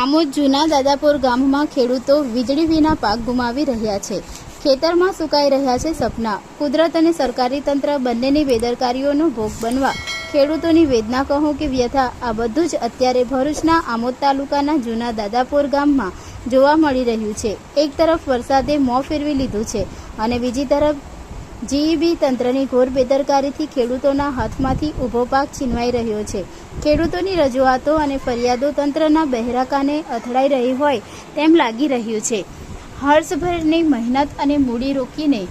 આમોદ જૂના દાદાપુર ગામમાં ખેડૂતો વીજળી વિના પાક ગુમાવી રહ્યા છે. ખેતરમાં સુકાઈ રહ્યા છે સપના. કુદરત અને સરકારી તંત્ર બંનેની બેદરકારીઓનો ભોગ બનવા ખેડૂતોની વેદના કહો કે વ્યથા, આ બધું જ અત્યારે ભરૂચના આમોદ તાલુકાના જૂના દાદાપુર ગામમાં જોવા મળી રહ્યું છે. એક તરફ વરસાદે મોં ફેરવી લીધું છે અને બીજી તરફ જીઈબી તંત્રની ઘોર બેદરકારીથી ખેડૂતોના હાથમાંથી ઊભો પાક છીનવાઈ રહ્યો છે. ખેડૂતોની રજૂઆતો અને ફરિયાદો તંત્રના બહેરાકાને અથડાઈ રહી હોય તેમ લાગી રહ્યું છે. હર્ષભરની મહેનત અને મૂડી રોકીને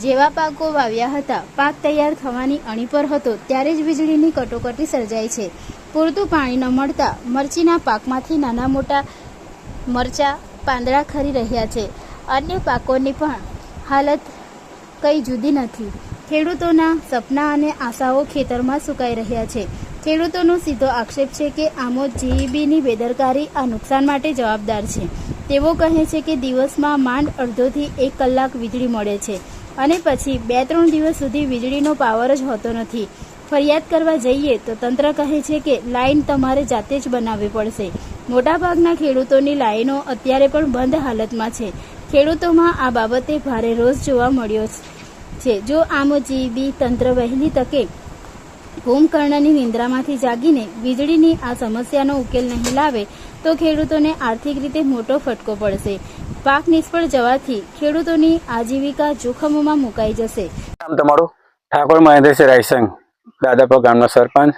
જેવા પાકો વાવ્યા હતા, પાક તૈયાર થવાની અણી પર હતો, ત્યારે જ વીજળીની કટોકટી સર્જાઈ છે. પૂરતું પાણી ન મળતા મરચીના પાકમાંથી નાના મોટા મરચા પાંદડા ખરી રહ્યા છે. અન્ય પાકોની પણ હાલત કંઈ જુદી નથી. ખેડૂતોના સપના અને આશાઓ ખેતરમાં સુકાઈ રહ્યા છે. ખેડૂતોનો સીધો આક્ષેપ છે કે આમોદ જીઈબીની બેદરકારી આ નુકસાન માટે જવાબદાર છે. તેઓ કહે છે કે દિવસમાં માંડ અડધોથી એક કલાક વીજળી મળે છે અને પછી બે ત્રણ દિવસ સુધી વીજળીનો પાવર જ હોતો નથી. ફરિયાદ કરવા જઈએ તો તંત્ર કહે છે કે લાઇન તમારે જાતે જ બનાવવી પડશે. મોટાભાગના ખેડૂતોની લાઈનો અત્યારે પણ બંધ હાલતમાં છે. ખેડૂતોમાં આ બાબતે ભારે રોષ જોવા મળ્યો છે. જો આમજીબી તંત્ર વહેલી તકે કુંભકર્ણની નિંદ્રામાંથી જાગીને વીજળીની આ સમસ્યાનો ઉકેલ નહીં લાવે તો ખેડૂતોને આર્થિક રીતે મોટો ફટકો પડશે. પાક નિષ્ફળ જવાથી ખેડૂતોની આજીવિકા જોખમોમાં મુકાઈ જશે. નામ તમારું? ઠાકોર મહેન્દ્રસિંહ રાયસંગ દાદાપુર ગામનો સરપંચ.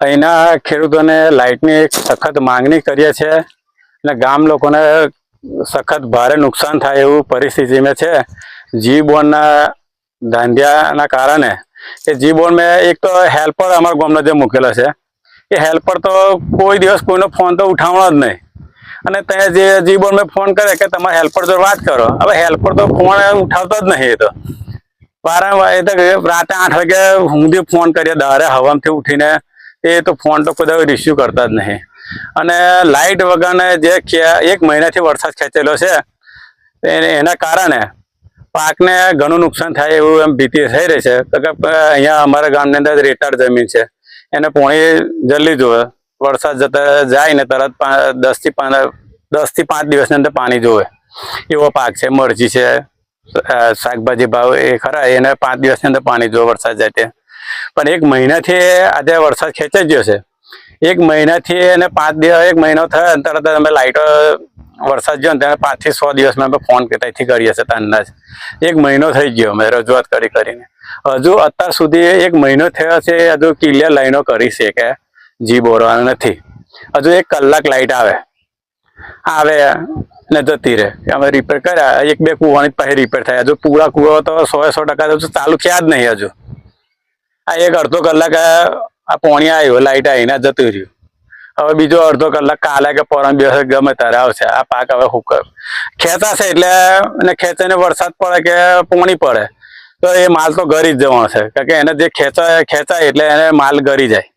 અહીંના ખેડૂતોને લાઇટની એક સખત માંગણી કરીએ છીએ અને ગામ લોકોને સખત ભારે નુકસાન થાય એવું પરિસ્થિતિમાં છે. જી બોર્ડના ધાંધિયાના કારણે એ જી બોર્ડ મેં એક તો હેલ્પર અમારા ગામના જે મૂકેલો છે, એ હેલ્પર તો કોઈ દિવસ કોઈનો ફોન તો ઉઠાવવાનો જ નહીં. અને ત્યાં જે જી બોર્ડ મેં ફોન કરે કે તમારે હેલ્પર જો વાત કરો. હવે હેલ્પર તો ફોન ઉઠાવતો જ નહીં એ તો. વારંવાર એ તો રાતે આઠ વાગે ઊંધી ફોન કરીએ, દારે હવામાંથી ઉઠીને એ તો ફોન તો કોઈ રિસીવ કરતા જ નહીં. અને લાઇટ વગરને જે એક મહિનાથી વરસાદ ખેંચેલો છે એના કારણે પાકને ઘણું નુકસાન થાય એવું એમ ભીતિ થઈ રહી છે. કે અહીંયા અમારા ગામની અંદર રેતાળ જમીન છે. એને પોણી જલ્દી જોવે. વરસાદ જતા જાય ને તરત દસથી દસથી પાંચ દિવસની અંદર પાણી જોવે. એવો પાક છે, મરચી છે શાકભાજી ભાવ એ ખરા, એને પાંચ દિવસની અંદર પાણી જોવે વરસાદ જાય તે. પણ એક મહિનાથી આજે વરસાદ ખેંચાઈ ગયો છે. એક મહિનાથી એને પાંચ દિવસ, એક મહિનો થયો તરત અમે લાઇટો વરસાદ જ્યો ને ત્યારે પાંચથી સો દિવસમાં અમે ફોન ત્યાંથી કરીએ છીએ તાંડા જ એક મહિનો થઈ ગયો અમે રજૂઆત કરી કરીને. હજુ અત્યાર સુધી એક મહિનો થયો છે, હજુ ક્લિયર લાઈનો કરી છે કે જી બોરવાનું નથી. હજુ એક કલાક લાઇટ આવે. આવે ને જતી રહે. અમે રિપેર કર્યા, એક બે કુવાની પાસે રિપેર થાય. હજુ પૂરા કુવા તો સો સો ટકા ચાલુ થયા જ નહીં હજુ. આ એક અડધો કલાક આ પોણી આવ્યો લાઈટ આવીને જતું રહ્યું. હવે બીજો અડધો કલાક કાલે કે પરમ દિવસે ગમે ત્યારે આવશે. આ પાક હવે હુક ખેંચાશે એટલે અને ખેંચાઈને વરસાદ પડે કે પોણી પડે. તો એ માલ તો ગરી જ જવાનો છે. કારણ કે એને જે ખેંચાય ખેંચાય એટલે એને માલ ગરી જાય.